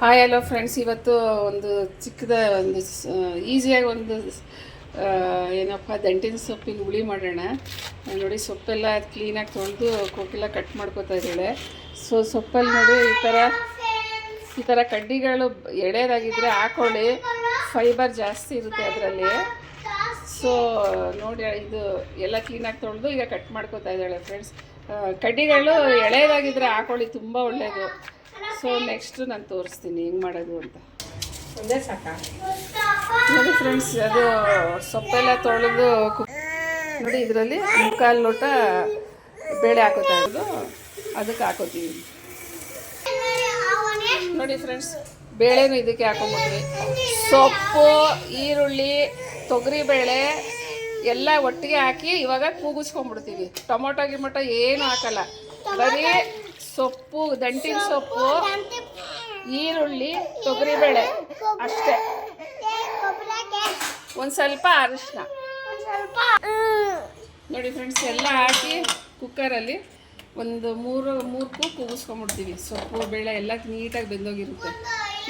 Hi hello friends ಇವತ್ತು ಒಂದು ಚಿಕ್ಕದ ಒಂದು ಈಸಿಯಾಗಿ ಒಂದು ಏನಪ್ಪ ದಂಟಿನ ಸೊಪ್ಪಿನ ಹುಳಿ ಮಾಡೋಣ. ನೋಡಿ, ಸೊಪ್ಪೆಲ್ಲ ಕ್ಲೀನಾಗಿ ತೊಳೆದು ಕೊಕ್ಕೆಲ್ಲ ಕಟ್ ಮಾಡ್ಕೋತಾ ಇದ್ದಾಳೆ. ಸೊ ಸೊಪ್ಪಲ್ಲಿ ನೋಡಿ, ಈ ಥರ ಈ ಥರ ಕಡ್ಡಿಗಳು ಎಳೆದಾಗಿದ್ದರೆ ಹಾಕೊಳ್ಳಿ. ಫೈಬರ್ ಜಾಸ್ತಿ ಇರುತ್ತೆ ಅದರಲ್ಲಿ. ಸೊ ನೋಡಿ, ಇದು ಎಲ್ಲ ಕ್ಲೀನಾಗಿ ತೊಳೆದು ಈಗ ಕಟ್ ಮಾಡ್ಕೋತಾ ಇದ್ದಾಳೆ ಫ್ರೆಂಡ್ಸ್ ಕಡ್ಡಿಗಳು ಎಳೆದಾಗಿದ್ದರೆ ಹಾಕೊಳ್ಳಿ, ತುಂಬ ಒಳ್ಳೆಯದು ಸೊ ನೆಕ್ಸ್ಟು ನಾನು ತೋರಿಸ್ತೀನಿ. ಹೆಂಗೆ ಮಾಡೋದು ಅಂತ. ಒಂದೇ ಸಾಕಾ? ನೋಡಿ ಫ್ರೆಂಡ್ಸ್ ಅದು ಸೊಪ್ಪೆಲ್ಲ ತೊಳೆದು ನೋಡಿ ಇದರಲ್ಲಿ ಮುಕ್ಕಾಲು ಲೋಟ ಬೇಳೆ ಹಾಕೋತಾ ಇರೋದು. ಅದಕ್ಕೆ ಹಾಕೋತೀವಿ ನೋಡಿ ಫ್ರೆಂಡ್ಸ್ ಬೇಳೆನೂ ಇದಕ್ಕೆ ಹಾಕೊಂಬಿಟ್ರಿ ಸೊಪ್ಪು ಈರುಳ್ಳಿ ತೊಗರಿ ಬೇಳೆ ಎಲ್ಲ ಒಟ್ಟಿಗೆ ಹಾಕಿ ಇವಾಗ ಕೂಗಿಸ್ಕೊಂಡ್ಬಿಡ್ತೀವಿ ಟೊಮೊಟೊ ಗಿಮೊಟೊ ಏನು ಹಾಕಲ್ಲ. ಬರೀ ಸೊಪ್ಪು ದಂಟಿನ ಸೊಪ್ಪು ಈರುಳ್ಳಿ ತೊಗರಿಬೇಳೆ ಅಷ್ಟೇ. ಒಂದು ಸ್ವಲ್ಪ ಅರಿಶಿನ ನೋಡಿ ಫ್ರೆಂಡ್ಸ್ ಎಲ್ಲ ಹಾಕಿ ಕುಕ್ಕರಲ್ಲಿ ಒಂದು ಮೂರು ಮೂರು ಕೂ ಕೂಗಿಸ್ಕೊಂಬಿಡ್ತೀವಿ ಸೊಪ್ಪು ಬೇಳೆ ಎಲ್ಲ ನೀಟಾಗಿ ಬೆಂದೋಗಿರುತ್ತೆ.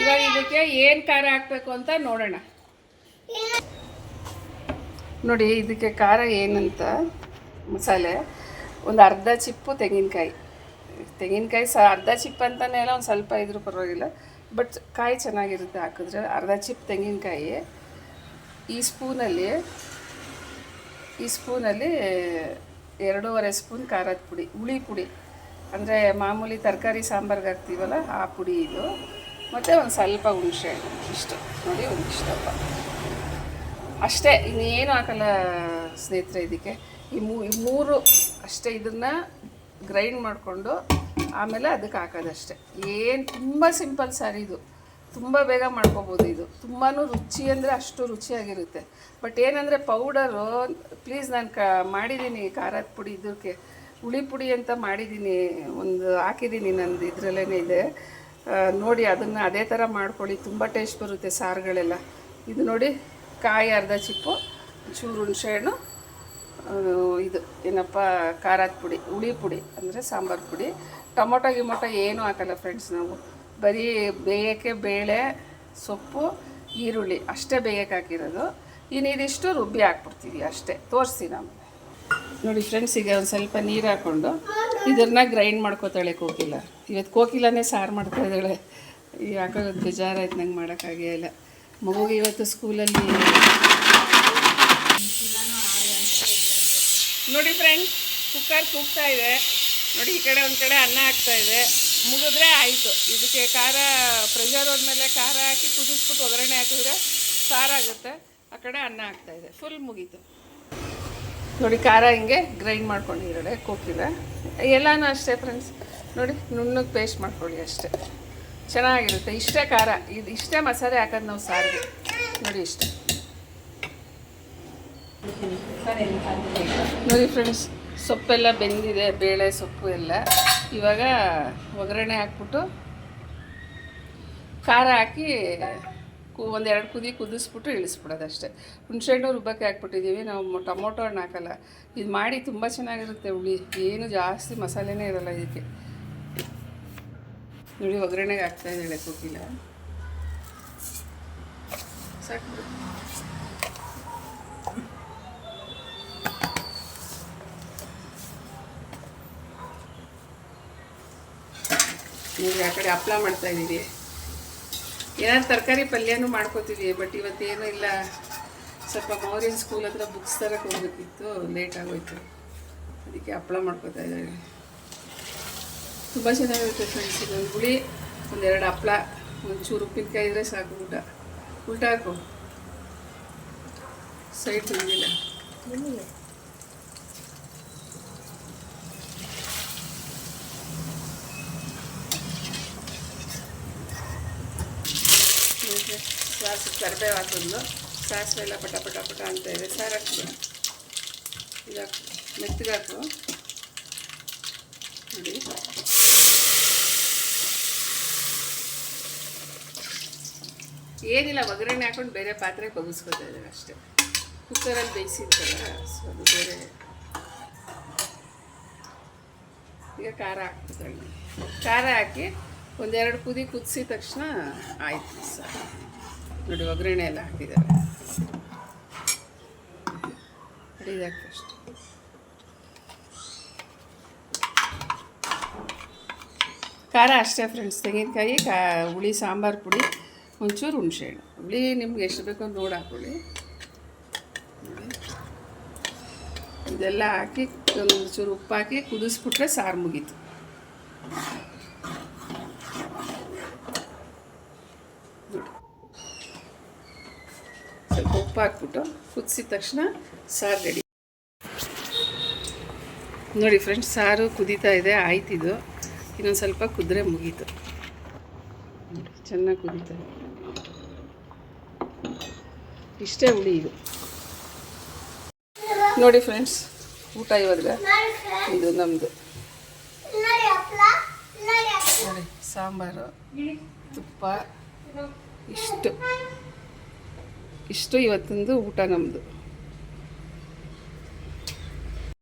ಇವಾಗ ಇದಕ್ಕೆ ಏನು ಖಾರ ಹಾಕಬೇಕು ಅಂತ ನೋಡೋಣ. ನೋಡಿ ಇದಕ್ಕೆ ಖಾರ ಏನಂತ? ಮಸಾಲೆ. ಒಂದು ಅರ್ಧ ಚಿಪ್ಪು ತೆಂಗಿನಕಾಯಿ. ತೆಂಗಿನಕಾಯಿ ಸಹ ಅರ್ಧ ಚಿಪ್ ಅಂತಲೇ ಇಲ್ಲ, ಒಂದು ಸ್ವಲ್ಪ ಇದ್ರೂ ಪರವಾಗಿಲ್ಲ. ಬಟ್ ಕಾಯಿ ಚೆನ್ನಾಗಿರುತ್ತೆ ಹಾಕಿದ್ರೆ. ಅರ್ಧ ಚಿಪ್ ತೆಂಗಿನಕಾಯಿ, ಈ ಸ್ಪೂನಲ್ಲಿ ಈ ಸ್ಪೂನಲ್ಲಿ ಎರಡೂವರೆ ಸ್ಪೂನ್ ಖಾರದ ಪುಡಿ, ಹುಳಿ ಪುಡಿ. ಅಂದರೆ ಮಾಮೂಲಿ ತರಕಾರಿ ಸಾಂಬಾರ್ಗೆ ಹಾಕ್ತೀವಲ್ಲ, ಆ ಪುಡಿ ಇದು. ಮತ್ತು ಒಂದು ಸ್ವಲ್ಪ ಹುಣಸೆ ಇಷ್ಟು. ನೋಡಿ ಒಂದಿಷ್ಟಪ್ಪ ಅಷ್ಟೇ, ಇನ್ನೇನು ಹಾಕಲ್ಲ ಸ್ನೇಹಿತರೆ ಇದಕ್ಕೆ. ಈ ಮೂರು ಅಷ್ಟೇ ಇದನ್ನು ಗ್ರೈಂಡ್ ಮಾಡಿಕೊಂಡು ಆಮೇಲೆ ಅದಕ್ಕೆ ಹಾಕೋದಷ್ಟೆ. ಏನು ತುಂಬ ಸಿಂಪಲ್ ಸಾರಿ ಇದು. ತುಂಬ ಬೇಗ ಮಾಡ್ಕೋಬೋದು ಇದು. ತುಂಬಾ ರುಚಿ ಅಂದರೆ ಅಷ್ಟು ರುಚಿಯಾಗಿರುತ್ತೆ. ಬಟ್ ಏನಂದರೆ ಪೌಡರು, ಪ್ಲೀಸ್ ನಾನು ಕ ಮಾಡಿದ್ದೀನಿ ಖಾರದ ಪುಡಿ ಇದಕ್ಕೆ ಹುಳಿ ಪುಡಿ ಅಂತ ಮಾಡಿದ್ದೀನಿ ಒಂದು ಹಾಕಿದ್ದೀನಿ ನಂದು ಇದರಲ್ಲೇ ಇದೆ. ನೋಡಿ ಅದನ್ನು ಅದೇ ಥರ ಮಾಡ್ಕೊಳ್ಳಿ. ತುಂಬ ಟೇಸ್ಟ್ ಬರುತ್ತೆ ಸಾರುಗಳೆಲ್ಲ. ಇದು ನೋಡಿ, ಕಾಯಿ ಅರ್ಧ ಚಿಪ್ಪು ಚೂರು ಹುಣಸೆಹಣ್ಣು ಹಣ್ಣು ಇದು, ಏನಪ್ಪ, ಖಾರದ ಪುಡಿ, ಹುಳಿ ಪುಡಿ ಅಂದರೆ ಸಾಂಬಾರು ಪುಡಿ. ಟೊಮೊಟೊ ಗಿಮೊಟೊ ಏನೂ ಹಾಕಲ್ಲ ಫ್ರೆಂಡ್ಸ್ ನಾವು. ಬರೀ ಬೇಯೋಕ್ಕೆ ಬೇಳೆ, ಸೊಪ್ಪು, ಈರುಳ್ಳಿ ಅಷ್ಟೇ ಬೇಯಕ್ಕೆ ಹಾಕಿರೋದು. ಇನ್ನು ಇದಿಷ್ಟು ರುಬ್ಬಿ ಹಾಕ್ಬಿಡ್ತೀವಿ ಅಷ್ಟೇ. ತೋರಿಸಿ ನಾವು. ನೋಡಿ ಫ್ರೆಂಡ್ಸ್ ಈಗ ಒಂದು ಸ್ವಲ್ಪ ನೀರು ಹಾಕ್ಕೊಂಡು ಇದನ್ನು ಗ್ರೈಂಡ್ ಮಾಡ್ಕೋತಾಳೆ ಕೋಕಿಲ. ಇವತ್ತು ಕೋಕಿಲನೇ ಸಾರು ಮಾಡ್ತಾ ಇದ್ದಾಳೆ. ಯಾಕೋ ಬೇಜಾರಾಯ್ತು ನಂಗೆ ಮಾಡೋಕ್ಕಾಗೇ ಇಲ್ಲ. ಮಗುಗೆ ಇವತ್ತು ಸ್ಕೂಲಲ್ಲಿ ನೋಡಿ ಫ್ರೆಂಡ್ಸ್ ಕುಕ್ಕರ್ ಕೂಗ್ತಾ ಇದೆ. ನೋಡಿ, ಈ ಕಡೆ ಒಂದು ಕಡೆ ಅನ್ನ ಹಾಕ್ತಾ ಇದೆ. ಮುಗಿದ್ರೆ ಆಯಿತು. ಇದಕ್ಕೆ ಖಾರ ಪ್ರೆಷರ್ ಹೋದ್ಮೇಲೆ ಖಾರ ಹಾಕಿ ಕುದಿಸ್ಬಿಟ್ಟು ಒಗ್ಗರಣೆ ಹಾಕಿದ್ರೆ ಸಾರಾಗುತ್ತೆ ಆ ಕಡೆ ಅನ್ನ ಹಾಕ್ತಾ ಇದೆ. ಫುಲ್ ಮುಗೀತು. ನೋಡಿ, ಖಾರ ಹಿಂಗೆ ಗ್ರೈಂಡ್ ಮಾಡ್ಕೊಂಡಿರೋಳೆ ಕೋಕಿಲ ಎಲ್ಲನೂ ಅಷ್ಟೇ ಫ್ರೆಂಡ್ಸ್ ನೋಡಿ, ನುಣ್ಣಗೆ ಪೇಸ್ಟ್ ಮಾಡ್ಕೊಳ್ಳಿ ಅಷ್ಟೇ. ಚೆನ್ನಾಗಿರುತ್ತೆ. ಇಷ್ಟೇ ಖಾರ. ಇದು ಇಷ್ಟೇ ಮಸಾಲೆ ಹಾಕೋದು ನಾವು ಸಾರಿಗೆ. ನೋಡಿ ಇಷ್ಟೇ. ನೋಡಿ ಫ್ರೆಂಡ್ಸ್ ಸೊಪ್ಪೆಲ್ಲ ಬೆಂದಿದೆ, ಬೇಳೆ ಸೊಪ್ಪು ಎಲ್ಲ. ಇವಾಗ ಒಗ್ಗರಣೆ ಹಾಕ್ಬಿಟ್ಟು ಖಾರ ಹಾಕಿ ಕು ಒಂದೆರಡು ಕುದಿ ಕುದಿಸ್ಬಿಟ್ಟು ಇಳಿಸ್ಬಿಡೋದು ಅಷ್ಟೇ ಹುಣಸೆಹಣ್ಣು ರುಬ್ಬಕ್ಕೆ ಹಾಕ್ಬಿಟ್ಟಿದ್ದೀವಿ. ನಾವು ಟೊಮೊಟೊ ಹಣ್ಣು ಹಾಕಲ್ಲ. ಇದು ಮಾಡಿ ತುಂಬ ಚೆನ್ನಾಗಿರುತ್ತೆ ಹುಳಿ. ಏನು ಜಾಸ್ತಿ ಮಸಾಲೆನೇ ಇರಲ್ಲ ಇದಕ್ಕೆ. ನೋಡಿ, ಒಗ್ಗರಣೆಗೆ ಹಾಕ್ತಾ ಇದ್ದಾಳೆ ಕೋಕಿಲ. ಸಾಕು ನೋಡಿ ಆ ಕಡೆ ಹಪ್ಪಳ ಮಾಡ್ತಾ ಇದ್ದೀವಿ ಏನಾದ್ರು ತರಕಾರಿ ಪಲ್ಯನೂ ಮಾಡ್ಕೋತೀವಿ ಬಟ್ ಇವತ್ತೇನೂ ಇಲ್ಲ. ಸ್ವಲ್ಪ ಮೌರ್ಯನ್ ಸ್ಕೂಲ್ ಹತ್ರ ಬುಕ್ಸ್ ತರಕ್ಕೆ ಹೋಗ್ಬೇಕಿತ್ತು ಲೇಟ್ ಆಗೋಯ್ತು. ಅದಕ್ಕೆ ಹಪ್ಪಳ ಮಾಡ್ಕೋತಾ ಇದ್ದಾರೆ ತುಂಬ ಚೆನ್ನಾಗಿರುತ್ತೆ ಫ್ರೆಂಡ್ಸ್ ಇದು ಹುಳಿ, ಒಂದೆರಡು ಹಪ್ಪಳ ಒಂಚೂರು ಉಪ್ಪಿನಕಾಯಿ ಇದ್ರೆ ಸಾಕು ಊಟ. ಊಟ ಹಾಕು. ಸೈಡ್ ಬಂದಿಲ್ಲ. ಸಾಸು ಕರಿಬೇವು ಹಾಕಿದ್ಲು ಸಾಸಿವೆ ಎಲ್ಲ ಪಟ ಪಟ ಪಟ ಅಂತ ಇದೆ ಸಾರು ಹಾಕ್ಬಿಡ ಇದಾಕು ಮೆತ್ತಗೆ ಹಾಕು ನೋಡಿ ಏನಿಲ್ಲ ಒಗ್ಗರಣೆ ಹಾಕೊಂಡು ಬೇರೆ ಪಾತ್ರೆಗೆ ಬಗ್ಗಿಸ್ಕೊತಾ ಇದ್ದಾರೆ ಅಷ್ಟೇ ಕುಕ್ಕರಲ್ಲಿ ಬೇಯಿಸಿರ್ತಲ್ಲ ಸೊ ಅದು ಬೇರೆ ಈಗ ಖಾರ ಹಾಕ್ಬಿಡ್ತಾಳೆ ಖಾರ ಹಾಕಿ ಒಂದೆರಡು ಕುದಿ ಕುದಿಸಿದ ತಕ್ಷಣ ಆಯ್ತು ಸರ್ ನೋಡಿ, ಒಗ್ಗರಣೆ ಎಲ್ಲ ಹಾಕಿದ್ದಾರೆ. ಖಾರ ಅಷ್ಟೇ ಫ್ರೆಂಡ್ಸ್ ತೆಂಗಿನಕಾಯಿ, ಕಾ, ಹುಳಿ, ಸಾಂಬಾರು ಪುಡಿ, ಒಂಚೂರು ಹುಣಸೆಹಣ್ಣು. ಹುಳಿ ನಿಮ್ಗೆ ಎಷ್ಟು ಬೇಕೋ ನೋಡಿ ಹಾಕೊಳ್ಳಿ. ಇದೆಲ್ಲ ಹಾಕಿ ಒಂದು ಚೂರು ಉಪ್ಪು ಹಾಕಿ ಕುದಿಸ್ಬಿಟ್ರೆ ಸಾರು ಮುಗೀತು. ಉಪ್ಪು ಹಾಕ್ಬಿಟ್ಟು ಕುದಿಸಿದ ತಕ್ಷಣ ಸಾರು ರೆಡಿ ನೋಡಿ ಫ್ರೆಂಡ್ಸ್ ಸಾರು ಕುದೀತಾ ಇದೆ ಆಯ್ತಿದು ಇನ್ನೊಂದು ಸ್ವಲ್ಪ ಕುದ್ರೆ ಮುಗೀತು. ಚೆನ್ನಾಗಿ ಕುದೀತಾ ಇದೆ. ಇಷ್ಟೇ ಹುಳಿ ಇದು. ನೋಡಿ ಫ್ರೆಂಡ್ಸ್ ಊಟ ಇವಾಗ ಇದು ನಮ್ಮದು ನೋಡಿ, ಸಾಂಬಾರು, ತುಪ್ಪ, ಇಷ್ಟು. ಇಷ್ಟು ಇವತ್ತಿಂದು ಊಟ ನಮ್ಮದು